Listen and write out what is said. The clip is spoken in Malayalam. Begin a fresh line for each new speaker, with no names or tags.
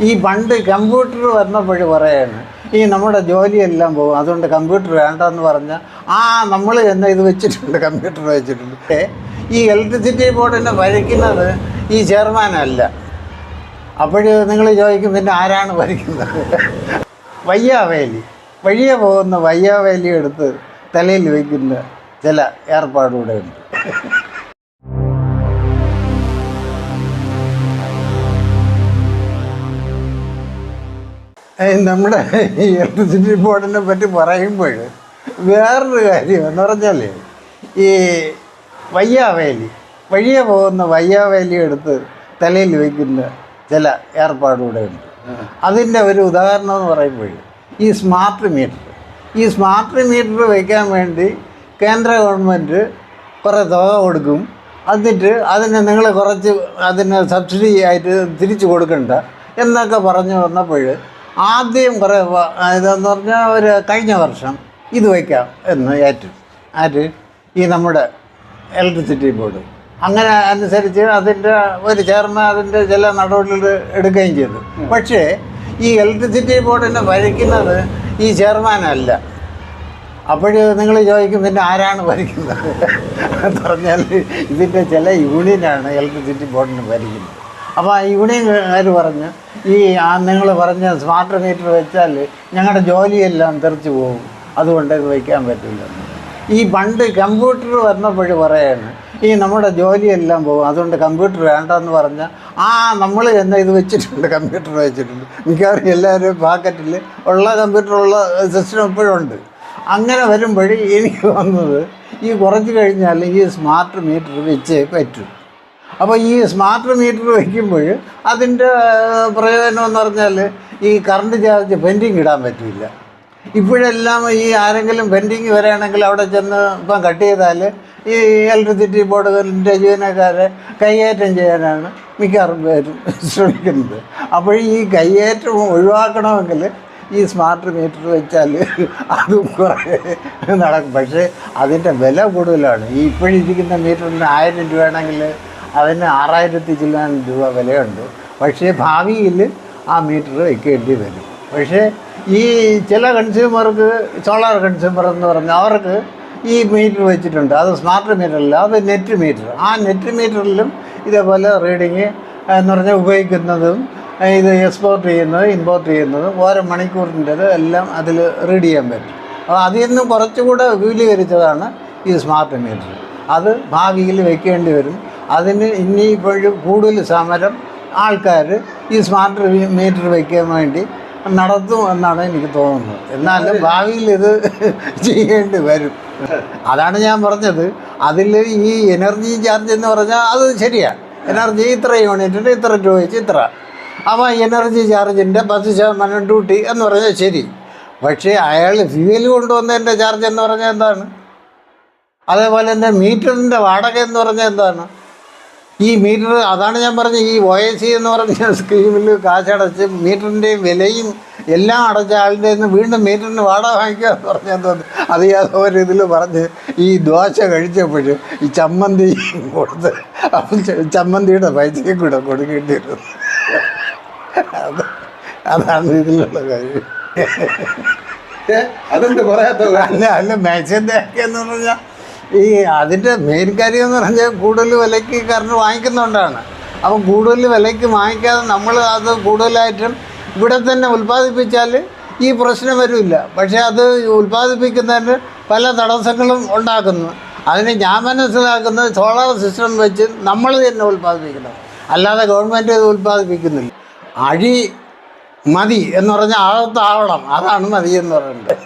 ഈ പണ്ട് കമ്പ്യൂട്ടർ വന്നപ്പോഴും പറയാണ് ഈ നമ്മുടെ ജോലിയെല്ലാം പോകും അതുകൊണ്ട് കമ്പ്യൂട്ടർ വേണ്ടെന്ന് പറഞ്ഞാൽ ആ നമ്മൾ തന്നെ ഇത് വെച്ചിട്ടുണ്ട് കമ്പ്യൂട്ടർ വെച്ചിട്ടുണ്ട്. ഈ ഇലക്ട്രിസിറ്റി ബോർഡിനെ ഭരിക്കുന്നത് ഈ ചെയർമാനല്ല അപ്പോൾ നിങ്ങൾ ചോദിക്കും പിന്നെ ആരാണ് ഭരിക്കുന്നത്? വയ്യാവേലി. വഴിയെ പോകുന്ന വയ്യാവേലി എടുത്ത് തലയിൽ വയ്ക്കുന്ന ചില ഏർപ്പാടുകൂടെ ഉണ്ട് നമ്മുടെ ഈ ഇലക്ട്രിസിറ്റി ബോർഡിനെ പറ്റി പറയുമ്പോൾ വേറൊരു കാര്യം എന്ന് പറഞ്ഞാൽ ഈ വയ്യാവേലി വഴിയെ പോകുന്ന വയ്യാവേലി എടുത്ത് തലയിൽ വയ്ക്കുന്ന ചില ഏർപ്പാടുകൂടെ ഉണ്ട്. അതിന്റെ ഒരു ഉദാഹരണം എന്ന് പറയുമ്പോൾ ഈ സ്മാർട്ട് മീറ്റർ ഈ സ്മാർട്ട് മീറ്റർ വയ്ക്കാൻ വേണ്ടി കേന്ദ്ര ഗവൺമെന്റ് കുറേ തുക കൊടുക്കും. എന്നിട്ട് അതിന് നിങ്ങൾ കുറച്ച് അതിന് സബ്സിഡി ആയിട്ട് തിരിച്ചു കൊടുക്കണ്ട എന്നൊക്കെ പറഞ്ഞു വന്നപ്പോൾ ആദ്യം കുറേ ഇതെന്ന് പറഞ്ഞാൽ ഒരു കഴിഞ്ഞ വർഷം ഇത് വയ്ക്കാം എന്ന് ഏറ്റു. ആര്? ഈ നമ്മുടെ ഇലക്ട്രിസിറ്റി ബോർഡ് അങ്ങനെ അനുസരിച്ച് അതിന്റെ ഒരു ചെയർമാൻ അതിന്റെ ചില നടപടികൾ എടുക്കുകയും ചെയ്തു. പക്ഷേ ഈ ഇലക്ട്രിസിറ്റി ബോർഡിനെ ഭരിക്കുന്നത് ഈ ചെയർമാനല്ല അപ്പോൾ നിങ്ങൾ ചോദിക്കും പിന്നെ ആരാണ് ഭരിക്കുന്നത്? എന്ന് പറഞ്ഞാൽ ഇതിന്റെ ചില യൂണിയനാണ് ഇലക്ട്രിസിറ്റി ബോർഡിന് ഭരിക്കുന്നത്. അപ്പോൾ യൂണിയൻകാർ പറഞ്ഞ്? ഈ ആ നിങ്ങൾ പറഞ്ഞ സ്മാർട്ട് മീറ്റർ വെച്ചാൽ ഞങ്ങളുടെ ജോലിയെല്ലാം തെറിച്ച് പോകും. അതുകൊണ്ട് ഇത് വയ്ക്കാൻ പറ്റില്ല. ഈ പണ്ട് കമ്പ്യൂട്ടർ വന്നപ്പോഴും പറയാണ് ഈ നമ്മുടെ ജോലിയെല്ലാം പോകും. അതുകൊണ്ട് കമ്പ്യൂട്ടർ വേണ്ടെന്ന് പറഞ്ഞാൽ ആ നമ്മൾ തന്നെ ഇത് വെച്ചിട്ടുണ്ട്? കമ്പ്യൂട്ടർ വെച്ചിട്ടുണ്ട്. മിക്കവാറും എല്ലാവരും പാക്കറ്റിൽ ഉള്ള കമ്പ്യൂട്ടറുള്ള സിസ്റ്റം ഇപ്പോഴും ഉണ്ട്. അങ്ങനെ വരുമ്പോൾ എനിക്ക് വന്നത് ഈ കുറച്ച് കഴിഞ്ഞാൽ ഈ സ്മാർട്ട് മീറ്റർ വെച്ചേ പറ്റും. അപ്പോൾ ഈ സ്മാർട്ട് മീറ്റർ വയ്ക്കുമ്പോൾ അതിന്റെ പ്രയോജനം എന്ന് പറഞ്ഞാൽ ഈ കറണ്ട് ചാർജ് പെൻഡിങ് ഇടാൻ പറ്റില്ല. ഇപ്പോഴെല്ലാം ഈ ആരെങ്കിലും പെൻഡിങ് വരികയാണെങ്കിൽ അവിടെ ചെന്ന് ഇപ്പം കട്ട് ചെയ്താൽ ഈ ഇലക്ട്രിസിറ്റി ബോർഡുകളിന്റെ ജീവനക്കാരെ കൈയേറ്റം ചെയ്യാനാണ് മിക്കവാറും പേരും ശ്രമിക്കുന്നത്. അപ്പോൾ ഈ കൈയേറ്റം ഒഴിവാക്കണമെങ്കിൽ ഈ സ്മാർട്ട് മീറ്റർ വെച്ചാൽ അതും കുറേ നടക്കും. പക്ഷേ അതിന്റെ വില കൂടുതലാണ്. ഈ ഇപ്പോഴിരിക്കുന്ന മീറ്ററിന് ആയിരം രൂപയാണെങ്കിൽ അതിന് ആറായിരത്തി ചില്ലാൻ രൂപ വിലയുണ്ട്. പക്ഷേ ഭാവിയിൽ ആ മീറ്റർ വയ്ക്കേണ്ടി വരും. പക്ഷേ ഈ ചില കൺസ്യൂമർക്ക് സോളാർ കൺസ്യൂമർ എന്ന് പറഞ്ഞാൽ അവർക്ക് ഈ മീറ്റർ വെച്ചിട്ടുണ്ട്. അത് സ്മാർട്ട് മീറ്റർ അല്ല അത് നെറ്റ് മീറ്റർ. ആ നെറ്റ് മീറ്ററിലും ഇതേപോലെ റീഡിങ് എന്ന് പറഞ്ഞാൽ ഉപയോഗിക്കുന്നതും ഇത് എക്സ്പോർട്ട് ചെയ്യുന്നത് ഇമ്പോർട്ട് ചെയ്യുന്നതും ഓരോ മണിക്കൂറിന്റെത് എല്ലാം അതിൽ റീഡ് ചെയ്യാൻ പറ്റും. അപ്പോൾ അതിൽ നിന്നും കുറച്ചുകൂടെ വിപുലീകരിച്ചതാണ് ഈ സ്മാർട്ട് മീറ്റർ. അത് ഭാവിയിൽ വെക്കേണ്ടി വരും. അതിന് ഇനിയിപ്പോഴും കൂടുതൽ സമരം ആൾക്കാർ ഈ സ്മാർട്ട് മീറ്റർ വയ്ക്കാൻ വേണ്ടി നടത്തും എന്നാണ് എനിക്ക് തോന്നുന്നത്. എന്നാലും ഭാവിയിൽ ഇത് ചെയ്യേണ്ടി വരും. അതാണ് ഞാൻ പറഞ്ഞത്. അതിൽ ഈ എനർജി ചാർജ് എന്ന് പറഞ്ഞാൽ അത് ശരിയാണ് എനർജി ഇത്ര യൂണിറ്റിന് ഇത്ര രൂപ വെച്ച് ഇത്ര. അപ്പോൾ എനർജി ചാർജിന്റെ പത്ത് ശതമാനം ഡ്യൂട്ടി എന്ന് പറഞ്ഞാൽ ശരി. പക്ഷേ അയാൾ ഫ്യൂവൽ കൊണ്ടുവന്നതിന്റെ ചാർജ് എന്ന് പറഞ്ഞാൽ എന്താണ്? അതേപോലെ തന്നെ മീറ്ററിന്റെ വാടക എന്ന് പറഞ്ഞാൽ എന്താണ്? ഈ മീറ്റർ അതാണ് ഞാൻ പറഞ്ഞ ഈ ഒ എ സി എന്ന് പറഞ്ഞ സ്കീമിൽ കാശടച്ച് മീറ്ററിന്റെയും വിലയും എല്ലാം അടച്ച ആളിന്റെ നിന്ന് വീണ്ടും മീറ്ററിന് വാടക വാങ്ങിക്കുക എന്ന് പറഞ്ഞാൽ തോന്നുന്നു അത്? യാതൊരു ഇതിൽ പറഞ്ഞ് ഈ ദോശ കഴിച്ചപ്പോൾ ഈ ചമ്മന്തി കൊടുത്ത് അപ്പം ചമ്മന്തിയുടെ പൈസയും കൂടെ കൊടുക്കേണ്ടിയിരുന്നു. അത് അതാണ് ഇതിലുള്ള കാര്യം.
അതെന്ത് പറയാത്ത
അല്ല അല്ല മേച്ചന്റെ എന്ന് പറഞ്ഞാൽ ഈ അതിന്റെ മെയിൻ കാര്യം എന്ന് പറഞ്ഞാൽ കൂടുതൽ വിലയ്ക്ക് കറണ്ട് വാങ്ങിക്കുന്നതുകൊണ്ടാണ്. അപ്പം കൂടുതൽ വിലയ്ക്ക് വാങ്ങിക്കാതെ നമ്മൾ അത് കൂടുതലായിട്ടും ഇവിടെ തന്നെ ഉൽപ്പാദിപ്പിച്ചാൽ ഈ പ്രശ്നം വരില്ല. പക്ഷേ അത് ഉൽപ്പാദിപ്പിക്കുന്നതിന് പല തടസ്സങ്ങളും ഉണ്ടാക്കുന്നു. അതിന് ഞാൻ മനസ്സിലാക്കുന്നത് സോളാർ സിസ്റ്റം വെച്ച് നമ്മൾ തന്നെ ഉൽപ്പാദിപ്പിക്കണം. അല്ലാതെ ഗവൺമെന്റ് ഇത് ഉൽപ്പാദിപ്പിക്കുന്നില്ല. അഴി മതി എന്ന് പറഞ്ഞാൽ ആഴത്താവണം അതാണ് മതി എന്ന് പറയുന്നത്.